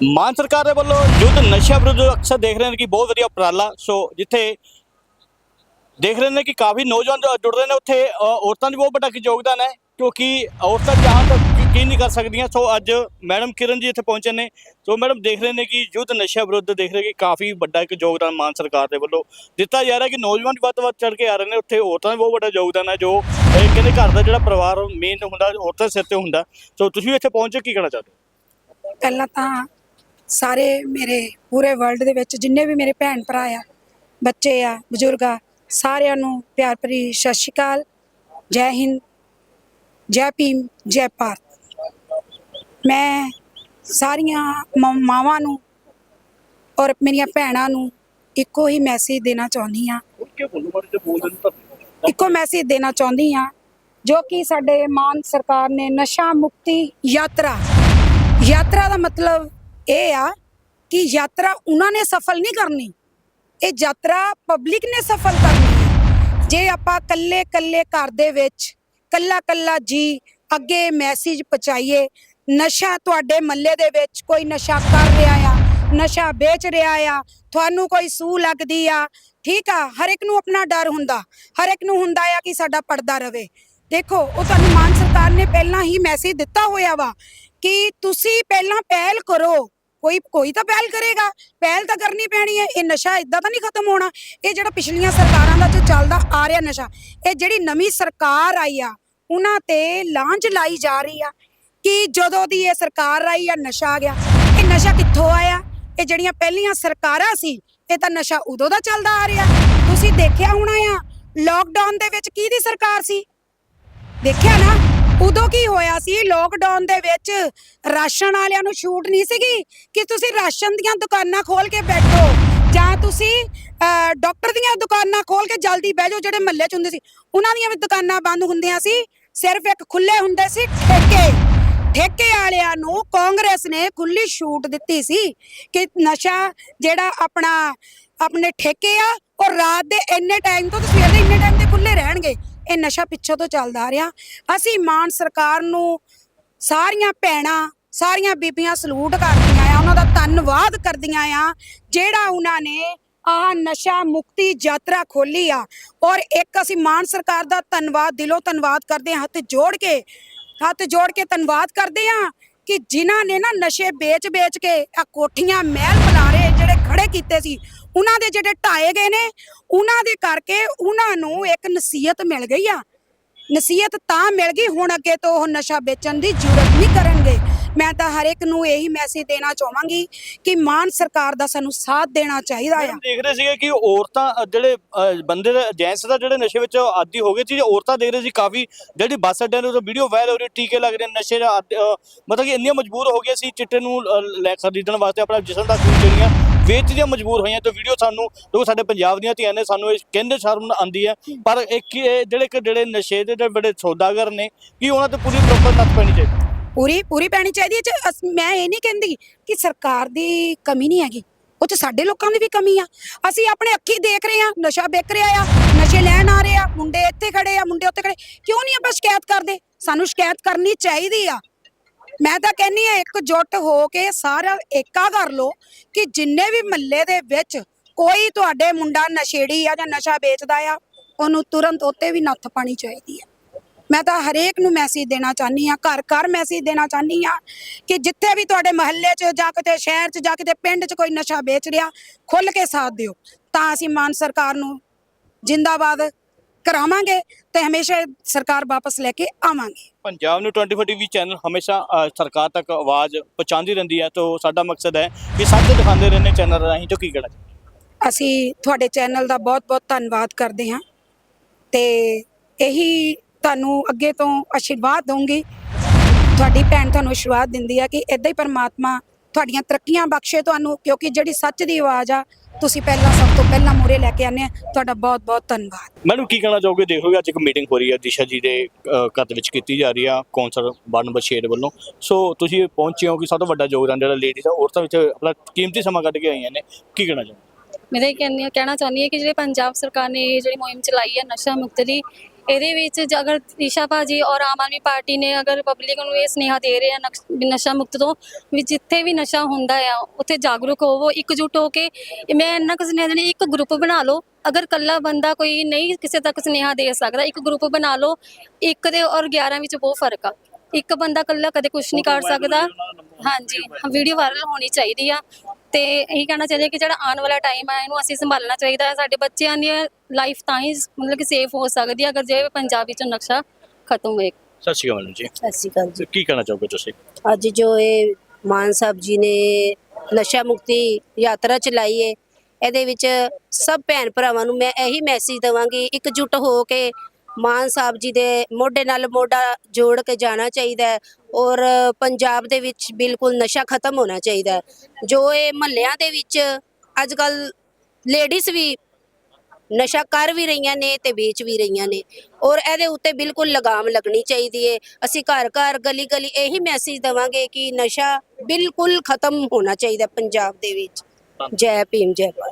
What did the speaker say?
ਮਾਨ ਸਰਕਾਰ ਦੇ ਵੱਲੋਂ ਯੁੱਧ ਨਸ਼ਾ ਵਿਰੁੱਧ ਅਕਸਰ ਦੇਖ ਰਹੇ ਨੇ ਕਿ ਬਹੁਤ ਵਧੀਆ ਉਪਰਾਲਾ ਸੋ ਜਿੱਥੇ ਦੇਖ ਰਹੇ ਨੇ ਕਿ ਕਾਫੀ ਨੌਜਵਾਨ ਜੋ ਜੁੜ ਰਹੇ ਨੇ ਉੱਥੇ ਅ, ਔਰਤਾਂ ਦੀ ਬਹੁਤ ਵੱਡਾ ਯੋਗਦਾਨ ਹੈ ਕਿਉਂਕਿ ਔਰਤਾਂ ਚਾਹਣ ਤਾਂ ਯਕੀਨ ਨਹੀਂ ਕਰ ਸਕਦੀਆਂ। ਸੋ ਅੱਜ ਮੈਡਮ ਕਿਰਨ ਜੀ ਇੱਥੇ ਪਹੁੰਚੇ ਨੇ। ਸੋ ਮੈਡਮ ਦੇਖ ਰਹੇ ਨੇ ਕਿ ਯੁੱਧ ਨਸ਼ਾ ਵਿਰੁੱਧ ਦੇਖ ਰਹੇ ਕਿ ਕਾਫੀ ਵੱਡਾ ਇੱਕ ਯੋਗਦਾਨ ਮਾਨ ਸਰਕਾਰ ਦੇ ਵੱਲੋਂ ਦਿੱਤਾ ਜਾ ਰਿਹਾ ਕਿ ਨੌਜਵਾਨ ਵੱਧ ਵੱਧ ਚੜ ਕੇ ਆ ਰਹੇ ਨੇ। ਉੱਥੇ ਔਰਤਾਂ ਦਾ ਬਹੁਤ ਵੱਡਾ ਯੋਗਦਾਨ ਹੈ ਜੋ ਕਹਿੰਦੇ ਘਰ ਦਾ ਜਿਹੜਾ ਪਰਿਵਾਰ ਮੇਨ ਹੁੰਦਾ ਔਰਤਾਂ ਦੇ ਸਿਰ ਤੇ ਹੁੰਦਾ। ਸੋ ਤੁਸੀਂ ਵੀ ਇੱਥੇ ਪਹੁੰਚੇ ਕੀ ਕਹਿਣਾ ਚਾਹੁੰਦੇ ਹੋ ਪਹਿਲਾਂ ਤਾਂ ਸਾਰੇ ਮੇਰੇ ਪੂਰੇ ਵਰਲਡ ਦੇ ਵਿੱਚ ਜਿੰਨੇ ਵੀ ਮੇਰੇ ਭੈਣ ਭਰਾ ਆ, ਬੱਚੇ ਆ, ਬਜ਼ੁਰਗ ਆ, ਸਾਰਿਆਂ ਨੂੰ ਪਿਆਰ ਭਰੀ ਸਤਿ ਸ਼੍ਰੀ ਅਕਾਲ। ਜੈ ਹਿੰਦ, ਜੈ ਭੀਮ, ਜੈ ਭਾਰਤ। ਮੈਂ ਸਾਰੀਆਂ ਮ- ਮਾਵਾਂ ਨੂੰ ਔਰ ਮੇਰੀਆਂ ਭੈਣਾਂ ਨੂੰ ਇੱਕੋ ਹੀ ਮੈਸੇਜ ਦੇਣਾ ਚਾਹੁੰਦੀ ਆ ਇੱਕੋ ਮੈਸੇਜ ਦੇਣਾ ਚਾਹੁੰਦੀ ਆ ਜੋ ਕਿ ਸਾਡੇ ਮਾਨ ਸਰਕਾਰ ਨੇ ਨਸ਼ਾ ਮੁਕਤੀ ਯਾਤਰਾ। ਯਾਤਰਾ ਦਾ ਮਤਲਬ ਇਹ ਆ ਕਿ ਯਾਤਰਾ ਉਹਨਾਂ ਨੇ ਸਫਲ ਨਹੀਂ ਕਰਨੀ। ਇਹ ਯਾਤਰਾ ਪਬਲਿਕ ਨੇ ਸਫਲ ਕਰਨੀ ਹੈ। ਜੇ ਆਪਾਂ ਕੱਲੇ ਕੱਲੇ ਘਰ ਦੇ ਵਿੱਚ ਕੱਲਾ ਕੱਲਾ ਜੀ ਅੱਗੇ ਮੈਸੇਜ ਪਹੁੰਚਾਈਏ, ਨਸ਼ਾ ਤੁਹਾਡੇ ਮੱਲੇ ਦੇ ਵਿੱਚ ਕੋਈ ਨਸ਼ਾ ਕਰ ਰਿਹਾ ਆ, ਨਸ਼ਾ ਵੇਚ ਰਿਹਾ ਆ, ਤੁਹਾਨੂੰ ਕੋਈ ਸੂ ਲੱਗਦੀ ਆ, ਠੀਕ ਆ, ਹਰ ਇੱਕ ਨੂੰ ਆਪਣਾ ਡਰ ਹੁੰਦਾ, ਹਰ ਇੱਕ ਨੂੰ ਹੁੰਦਾ ਆ ਕਿ ਸਾਡਾ ਪਰਦਾ ਰਵੇ। ਦੇਖੋ, ਉਹ ਤੁਹਾਨੂੰ ਮਾਨ ਸਰਕਾਰ ਨੇ ਪਹਿਲਾਂ ਹੀ ਮੈਸੇਜ ਦਿੱਤਾ ਹੋਇਆ ਵਾ ਕਿ ਤੁਸੀਂ ਪਹਿਲਾਂ ਪਹਿਲ ਕਰੋ। ਕੋਈ ਕੋਈ ਤਾਂ ਪਹਿਲ ਕਰੇਗਾ। ਪਹਿਲ ਤਾਂ ਕਰਨੀ ਪੈਣੀ ਹੈ। ਇਹ ਨਸ਼ਾ ਇਦਾਂ ਤਾਂ ਨਹੀਂ ਖਤਮ ਹੋਣਾ। ਇਹ ਜਿਹੜਾ ਪਿਛਲੀਆਂ ਸਰਕਾਰਾਂ ਦਾ ਜੋ ਚੱਲਦਾ ਆ ਰਿਹਾ ਨਸ਼ਾ, ਇਹ ਜਿਹੜੀ ਨਵੀਂ ਸਰਕਾਰ ਆਈ ਆ, ਉਹਨਾਂ ਤੇ ਲਾਂਝ ਲਾਈ ਜਾ ਰਹੀ ਆ ਕਿ ਜਦੋਂ ਦੀ ਇਹ ਸਰਕਾਰ ਆਈ ਆ, ਨਸ਼ਾ ਆ ਗਿਆ, ਇਹ ਨਸ਼ਾ ਕਿੱਥੋਂ ਆਇਆ? ਇਹ ਜਿਹੜੀਆਂ ਪਹਿਲੀਆਂ ਸਰਕਾਰਾਂ ਸੀ, ਇਹ ਤਾਂ ਨਸ਼ਾ ਉਦੋਂ ਦਾ ਚੱਲਦਾ ਆ ਰਿਹਾ। ਤੁਸੀਂ ਦੇਖਿਆ ਹੋਣਾ ਆ ਲੋਕਡਾਊਨ ਦੇ ਵਿੱਚ ਕਿਹਦੀ ਸਰਕਾਰ ਸੀ? ਦੇਖਿਆ ਨਾ? ਉਦੋਂ ਕੀ ਹੋਇਆ ਸੀ? ਲੋਕਡਾਊਨ ਦੇ ਵਿੱਚ ਰਾਸ਼ਨ ਵਾਲਿਆਂ ਨੂੰ ਛੂਟ ਨਹੀਂ ਸੀਗੀ? ਕਿ ਤੁਸੀਂ ਰਾਸ਼ਨ ਦੀਆਂ ਦੁਕਾਨਾਂ ਖੋਲ ਕੇ ਬੈਠੋ? ਜਾਂ ਤੁਸੀਂ ਅਹ, ਡਾਕਟਰ ਦੀਆਂ ਦੁਕਾਨਾਂ ਖੋਲ ਕੇ ਜਲਦੀ ਬਹਿ ਜਾਓ ਜਿਹੜੇ ਮਹੱਲੇ 'ਚ ਹੁੰਦੇ ਸੀ? ਉਹਨਾਂ ਦੀਆਂ ਵੀ ਦੁਕਾਨਾਂ ਬੰਦ ਹੁੰਦੀਆਂ ਸੀ। ਸਿਰਫ ਇੱਕ ਖੁੱਲੇ ਹੁੰਦੇ ਸੀ ਠੇਕੇ। ਠੇਕੇ ਵਾਲਿਆਂ ਨੂੰ ਕਾਂਗਰਸ ਨੇ ਖੁੱਲੀ ਛੂਟ ਦਿੱਤੀ ਸੀ ਕਿ ਨਸ਼ਾ ਜਿਹੜਾ ਆਪਣਾ ਆਪਣੇ ਠੇਕੇ ਆ ਉਹ ਰਾਤ ਦੇ ਇੰਨੇ ਟਾਈਮ ਤੋਂ ਤੇ ਸਵੇਰ ਦੇ ਇੰਨੇ ਟਾਈਮ ਤੇ ਖੁੱਲੇ ਰਹਿਣਗੇ। ਇਹ ਨਸ਼ਾ ਪਿੱਛੋਂ ਤੋਂ ਚੱਲਦਾ ਆ ਰਿਹਾ। ਅਸੀਂ ਮਾਨ ਸਰਕਾਰ ਨੂੰ ਸਾਰੀਆਂ ਭੈਣਾਂ, ਸਾਰੀਆਂ ਬੀਬੀਆਂ ਸਲੂਟ ਕਰਦੀਆਂ ਆ, ਉਹਨਾਂ ਦਾ ਧੰਨਵਾਦ ਕਰਦੀਆਂ ਆ, ਜਿਹੜਾ ਉਹਨਾਂ ਨੇ ਆਹ ਨਸ਼ਾ ਮੁਕਤੀ ਯਾਤਰਾ ਖੋਲੀ ਆ। ਔਰ ਇੱਕ ਅਸੀਂ ਮਾਨ ਸਰਕਾਰ ਦਾ ਧੰਨਵਾਦ, ਦਿਲੋਂ ਧੰਨਵਾਦ ਕਰਦੇ ਹਾਂ, ਹੱਥ ਜੋੜ ਕੇ, ਹੱਥ ਜੋੜ ਕੇ ਧੰਨਵਾਦ ਕਰਦੇ ਆ ਕਿ ਜਿਨ੍ਹਾਂ ਨੇ ਨਾ ਨਸ਼ੇ ਵੇਚ-ਵੇਚ ਕੇ ਆ ਕੋਠੀਆਂ, ਮਹਿਲ, ਬੁਲਾਰੇ ਜਿਹੜੇ ਖੜੇ ਕੀਤੇ ਸੀ ਉਹਨਾਂ ਦੇ ਜਿਹੜੇ ਢਾਏ ਗਏ ਨੇ, ਉਹਨਾਂ ਦੇ ਕਰਕੇ ਉਹਨਾਂ ਨੂੰ ਇੱਕ ਨਸੀਹਤ ਮਿਲ ਗਈ ਆ। ਨਸੀਹਤ ਤਾਂ ਮਿਲ ਗਈ, ਹੁਣ ਅੱਗੇ ਤੋਂ ਉਹ ਨਸ਼ਾ ਵੇਚਣ ਦੀ ਜ਼ਰੂਰਤ ਨਹੀਂ ਕਰਨਗੇ। ਮੈਂ ਤਾਂ ਹਰ ਇੱਕ ਨੂੰ ਇਹੀ ਮੈਸੇਜ ਦੇਣਾ ਚਾਹਾਂਗੀ ਕਿ ਮਾਨ ਸਰਕਾਰ ਦਾ ਸਾਨੂੰ ਸਾਥ ਦੇਣਾ ਚਾਹੀਦਾ ਆ। ਦੇਖ ਰਹੇ ਸੀਗੇ ਕਿ ਔਰਤਾਂ ਜਿਹੜੇ ਬੰਦੇ ਦੇ ਜੈਂਟਸ ਦਾ ਜਿਹੜੇ ਨਸ਼ੇ ਵਿੱਚ ਆਦੀ ਹੋ ਗਏ ਸੀ ਔਰਤਾਂ ਦੇਖ ਰਹੇ ਸੀ ਕਾਫੀ, ਜਿਹੜੀ ਬੱਸ ਅੱਡਿਆਂ ਦੇ ਵੀਡੀਓ ਵਾਇਰਲ ਹੋ ਰਹੀ, ਟੀਕੇ ਲੱਗ ਰਹੇ, ਨਸ਼ੇ ਦਾ ਮਤਲਬ ਕਿ ਇੰਨੀਆਂ ਮਜਬੂਰ ਹੋ ਗਏ ਸੀ, ਚਿੱਟੇ ਨੂੰ ਲੈ ਖਰੀਦਣ ਵਾਸਤੇ ਆਪਣਾ ਜਿਸਮ ਦਾ ਖੂਨ ਜਿਹੜੀਆਂ ਵੇਚਦੀਆਂ ਮਜਬੂਰ ਹੋਈਆਂ ਤੇ ਵੀਡੀਓ ਸਾਨੂੰ ਜੋ ਸਾਡੇ ਪੰਜਾਬ ਦੀਆਂ ਧੀਆਂ ਨੇ ਸਾਨੂੰ ਇਹ ਕਹਿੰਦੇ ਸ਼ਰਮ ਆਉਂਦੀ ਹੈ, ਪਰ ਇੱਕ ਜਿਹੜੇ ਜਿਹੜੇ ਨਸ਼ੇ ਦੇ ਬੜੇ ਸੌਦਾਗਰ ਨੇ, ਕਿ ਉਹਨਾਂ ਤੇ ਪੂਰੀ ਪ੍ਰੋਪਰ ਨੱਥ ਪੈਣੀ ਚਾਹੀਦੀ? ਪੂਰੀ ਪੂਰੀ ਪੈਣੀ ਚਾਹੀਦੀ ਹੈ ਮੈਂ ਇਹ ਨਹੀਂ ਕਹਿੰਦੀ ਕਿ ਸਰਕਾਰ ਦੀ ਕਮੀ ਨਹੀਂ ਹੈਗੀ, ਉਹ ਚ ਸਾਡੇ ਲੋਕਾਂ ਦੀ ਵੀ ਕਮੀ ਆ। ਅਸੀਂ ਆਪਣੇ ਅੱਖੀ ਦੇਖ ਰਹੇ ਆ ਨਸ਼ਾ ਵਿਕ ਰਿਹਾ ਆ, ਨਸ਼ੇ ਲੈਣ ਆ ਰਹੇ ਆ, ਮੁੰਡੇ ਇੱਥੇ ਖੜੇ ਆ, ਮੁੰਡੇ ਉੱਥੇ ਖੜੇ, ਕਿਉਂ ਨਹੀਂ ਆਪਾਂ ਸ਼ਿਕਾਇਤ ਕਰਦੇ? ਸਾਨੂੰ ਸ਼ਿਕਾਇਤ ਕਰਨੀ ਚਾਹੀਦੀ ਆ। ਮੈਂ ਤਾਂ ਕਹਿੰਨੀ ਆ, ਇੱਕ ਜੁੱਟ ਹੋ ਕੇ ਸਾਰਾ ਏਕਾ ਕਰ ਲੋ ਕਿ ਜਿੰਨੇ ਵੀ ਮੱਲੇ ਦੇ ਵਿੱਚ ਕੋਈ ਤੁਹਾਡੇ ਮੁੰਡਾ ਨਸ਼ੇੜੀ ਆ ਜਾਂ ਨਸ਼ਾ ਵੇਚਦਾ ਆ, ਉਹਨੂੰ ਤੁਰੰਤ ਉੱਤੇ ਵੀ ਨੱਥ ਪਾਣੀ ਚਾਹੀਦੀ ਆ। ਮੈਂ ਤਾਂ ਹਰੇਕ ਨੂੰ ਮੈਸੇਜ ਦੇਣਾ ਚਾਹਨੀ ਆ, ਘਰ ਘਰ ਮੈਸੇਜ ਦੇਣਾ ਚਾਹਨੀ ਆ ਕਿ ਜਿੱਥੇ ਵੀ ਤੁਹਾਡੇ ਮਹੱਲੇ 'ਚ ਜਾਂ ਕਿਤੇ ਸ਼ਹਿਰ 'ਚ ਜਾਂ ਕਿਤੇ ਪਿੰਡ 'ਚ ਕੋਈ ਨਸ਼ਾ ਵੇਚ ਰਿਹਾ ਖੁੱਲ ਕੇ ਸਾਥ ਦਿਓ। ਤਾਂ ਅਸੀਂ ਮਾਨ ਸਰਕਾਰ ਨੂੰ ਜਿੰਦਾਬਾਦ ਕਰਾਵਾਂਗੇ ਤੇ ਹਮੇਸ਼ਾ ਇਹ ਸਰਕਾਰ ਵਾਪਸ ਲੈ ਕੇ ਆਵਾਂਗੇ। ਪੰਜਾਬ ਨੂੰ 24 ਟੀਵੀ ਚੈਨਲ ਹਮੇਸ਼ਾ ਅ, ਸਰਕਾਰ ਤੱਕ ਆਵਾਜ਼ ਪਹੁੰਚਾਉਂਦੀ ਰਹਿੰਦੀ ਹੈ ਤੋਂ ਸਾਡਾ ਮਕਸਦ ਹੈ ਕਿ ਸੱਚ ਦਿਖਾਉਂਦੇ ਰਹਿੰਦੇ ਚੈਨਲ ਰਾਹੀਂ ਤੋਂ ਕੀ ਚਾਹੀਦਾ ਅਸੀਂ ਤੁਹਾਡੇ ਚੈਨਲ ਦਾ ਬਹੁਤ-ਬਹੁਤ ਧੰਨਵਾਦ ਕਰਦੇ ਹਾਂ ਤੇ ਇਹੀ ਤੁਹਾਨੂੰ ਅੱਗੇ ਤੋਂ ਆਸ਼ੀਰਵਾਦ ਦਊਂਗੀ। ਤੁਹਾਡੀ ਭੈਣ ਤੁਹਾਨੂੰ ਆਸ਼ੀਰਵਾਦ ਦਿੰਦੀ ਆ ਕਿ ਇਦਾਂ ਹੀ ਪਰਮਾਤਮਾ ਤੁਹਾਡੀਆਂ ਤਰੱਕੀਆਂ ਬਖਸ਼ੇ ਤੁਹਾਨੂੰ ਕਿਉਂਕਿ ਜਿਹੜੀ ਸੱਚ ਦੀ ਆਵਾਜ਼ ਆ ਤੁਸੀਂ ਪਹਿਲਾਂ ਸਭ ਤੋਂ ਪਹਿਲਾਂ ਮੂਹਰੇ ਲੈ ਕੇ ਆਨੇ ਆ। ਤੁਹਾਡਾ ਬਹੁਤ-ਬਹੁਤ ਧੰਨਵਾਦ। ਮੈਡਮ ਕੀ ਕਹਿਣਾ ਚਾਹੋਗੇ? ਦੇਖੋਗੇ ਅੱਜ ਇੱਕ ਮੀਟਿੰਗ ਹੋ ਰਹੀ ਹੈ। ਦਿਸ਼ਾ ਜੀ ਦੇ ਅ, ਘਰ ਦੇ ਵਿੱਚ ਕੀਤੀ ਜਾ ਰਹੀ ਆ। ਕੌਂਸਲ ਵਾਰਡ ਨੰਬਰ 6 ਦੇ ਵੱਲੋਂ। ਸੋ ਤੁਸੀਂ ਪਹੁੰਚੇ ਹੋ ਕਿ ਸਭ ਤੋਂ ਵੱਡਾ ਯੋਗਦਾਨ ਜਿਹੜਾ ਲੇਡੀਜ਼ ਆ ਔਰਤਾਂ ਵਿੱਚ ਆਪਣਾ ਕੀਮਤੀ ਸਮਾਂ ਕੱਢ ਕੇ ਆਈਆਂ ਨੇ। ਕੀ ਕਹਿਣਾ ਚਾਹੋਗੇ? ਮੇਰਾ ਇਹ ਕਹਿਣਾ ਕਹਿਣਾ ਚਾਹੁੰਦੀ ਹਾਂ ਕਿ ਜਿਹੜੇ ਪੰਜਾਬ ਸਰਕਾਰ ਨੇ ਇਹ ਜਿਹੜੀ ਮੁਹਿੰਮ ਚਲਾਈ ਹੈ ਨਸ਼ਾ ਮੁਕਤ ਦੀ ਇਹਦੇ ਵਿੱਚ ਜੇ ਅਗਰ ਈਸ਼ਾ ਭਾਜੀ ਔਰ ਆਮ ਆਦਮੀ ਪਾਰਟੀ ਨੇ ਅਗਰ ਪਬਲਿਕ ਨੂੰ ਇਹ ਸੁਨੇਹਾ ਦੇ ਰਹੇ ਆ ਨਕਸ਼- ਵੀ ਨਸ਼ਾ ਮੁਕਤ ਤੋਂ, ਵੀ ਜਿੱਥੇ ਵੀ ਨਸ਼ਾ ਹੁੰਦਾ ਆ, ਉੱਥੇ ਜਾਗਰੂਕ ਹੋਵੋ, ਇਕਜੁੱਟ ਹੋ ਕੇ ਮੈਂ ਇੰਨਾ ਕੁ ਸੁਨੇਹਾ ਦੇਣੀ ਇੱਕ ਗਰੁੱਪ ਬਣਾ ਲਓ। ਅਗਰ ਕੱਲਾ ਬੰਦਾ ਕੋਈ ਨਹੀਂ ਕਿਸੇ ਤੱਕ ਸੁਨੇਹਾ ਦੇ ਸਕਦਾ, ਇੱਕ ਗਰੁੱਪ ਬਣਾ ਲਓ, ਇੱਕ ਦੇ ਔਰ 11 ਵਿੱਚ ਬਹੁਤ ਫ਼ਰਕ ਆ। ਇੱਕ ਬੰਦਾ ਕੱਲਾ ਕਦੇ ਕੁਝ ਨਹੀਂ ਕਰ ਸਕਦਾ। ਹਾਂਜੀ ਵੀਡੀਓ ਵਾਇਰਲ ਹੋਣੀ ਚਾਹੀਦੀ ਆ। ਤੇ ਇਹੀ ਕਹਿਣਾ ਚਾਹੀਦਾ ਕਿ ਜਿਹੜਾ ਆਉਣ ਵਾਲਾ ਟਾਈਮ ਹੈ ਇਹਨੂੰ ਅਸੀਂ ਸੰਭਾਲਣਾ ਚਾਹੀਦਾ ਹੈ। ਸਾਡੇ ਬੱਚਿਆਂ ਦੀ ਲਾਈਫ ਤਾਂ ਹੀ ਮਤਲਬ ਕਿ ਸੇਫ ਹੋ ਸਕਦੀ ਹੈ ਅਗਰ ਜੇ ਪੰਜਾਬ ਵਿੱਚ ਨਕਸ਼ਾ ਖਤਮ ਹੋਏ। ਸਤਿ ਸ਼੍ਰੀ ਅਕਾਲ ਮੈਡਮ ਜੀ। ਸਤਿ ਸ਼੍ਰੀ ਅਕਾਲ ਜੀ। ਕੀ ਕਹਿਣਾ ਚਾਹੋਗੇ ਤੁਸੀਂ? ਅੱਜ ਜੋ ਇਹ ਮਾਨ ਸਾਹਿਬ ਜੀ ਨੇ ਨਸ਼ਾ ਮੁਕਤੀ ਯਾਤਰਾ ਚਲਾਈ ਹੈ ਇਹਦੇ ਵਿੱਚ ਸਭ ਭੈਣ ਭਰਾਵਾਂ ਨੂੰ ਮੈਂ ਇਹੀ ਮੈਸੇਜ ਦਵਾਂਗੀ ਇਕਜੁੱਟ ਹੋ ਕੇ ਮਾਨ ਸਾਹਿਬ ਜੀ ਦੇ ਮੋਢੇ ਨਾਲ ਮੋਢਾ ਜੋੜ ਕੇ ਜਾਣਾ ਚਾਹੀਦਾ ਹੈ ਔਰ ਪੰਜਾਬ ਦੇ ਵਿੱਚ ਬਿਲਕੁਲ ਨਸ਼ਾ ਖਤਮ ਹੋਣਾ ਚਾਹੀਦਾ ਹੈ। ਜੋ ਇਹ ਮਹੱਲਿਆਂ ਦੇ ਵਿੱਚ ਅੱਜ ਕੱਲ ਲੇਡੀਜ਼ ਵੀ ਨਸ਼ਾ ਕਰ ਵੀ ਰਹੀਆਂ ਨੇ ਤੇ ਵੇਚ ਵੀ ਰਹੀਆਂ ਨੇ ਔਰ ਇਹਦੇ ਉੱਤੇ ਬਿਲਕੁਲ ਲਗਾਮ ਲੱਗਣੀ ਚਾਹੀਦੀ ਏ ਅਸੀਂ ਘਰ ਘਰ ਗਲੀ ਗਲੀ ਇਹੀ ਮੈਸੇਜ ਦਵਾਂਗੇ ਕਿ ਨਸ਼ਾ ਬਿਲਕੁਲ ਖਤਮ ਹੋਣਾ ਚਾਹੀਦਾ ਪੰਜਾਬ ਦੇ ਵਿੱਚ। ਜੈ ਭੀਮ, ਜੈ ਭਾਰਤ।